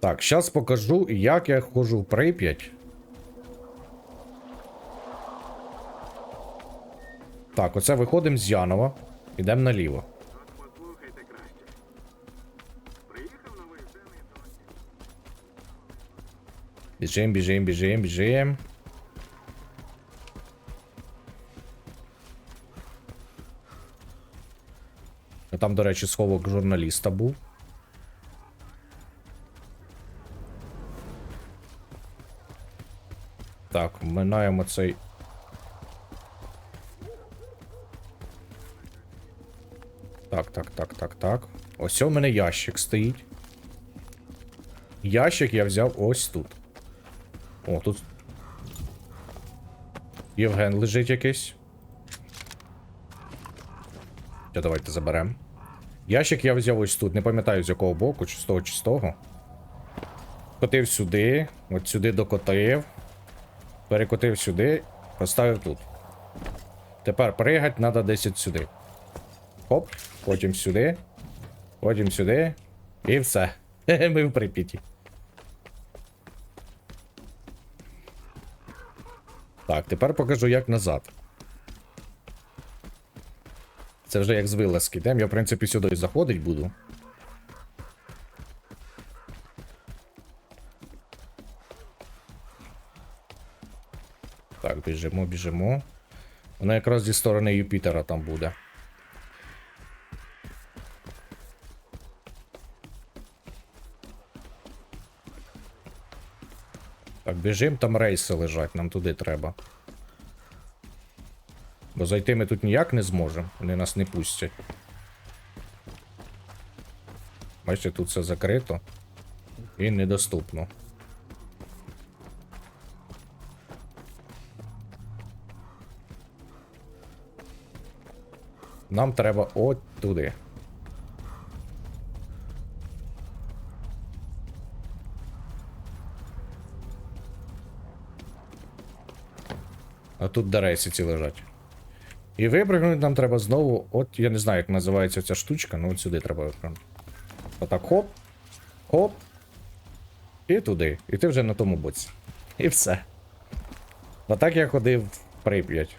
Так, зараз покажу, як я ходжу в Прип'ять. Так, оце виходимо з Янова. Ідемо наліво. Послухайте краще. Приїхав новий досі. Біжим, біжим, біжим, біжим. Там, до речі, сховок журналіста був. Так, минаємо цей. Так, так, так, так, так. Ось у мене ящик стоїть. Ящик я взяв ось тут. О, тут. Євген лежить якийсь. Та давайте заберемо. Ящик я взяв ось тут. Не пам'ятаю з якого боку, чи з того, чи з того. Котив сюди, от сюди докотив. Перекотив сюди, поставив тут. Тепер пригать треба десь от сюди. Хоп, потім сюди. Потім сюди. І все. Ми в Прип'яті. Так, тепер покажу, як назад. Це вже як з вилазки. Йдемо, я, в принципі, сюди заходить буду. Так, біжимо, біжимо. Воно якраз зі сторони Юпітера там буде. Так, біжим, там рейси лежать, нам туди треба. Бо зайти ми тут ніяк не зможемо, вони нас не пустять. Бачите, тут все закрито і недоступно. Нам треба от туди. А тут де ці лежать. І випрыгнути нам треба знову. От я не знаю, як називається ця штучка, ну от сюди треба випрыгнути. Отак хоп. Хоп. І туди. І ти вже на тому боці. І все. Отак я ходив в Прип'ять.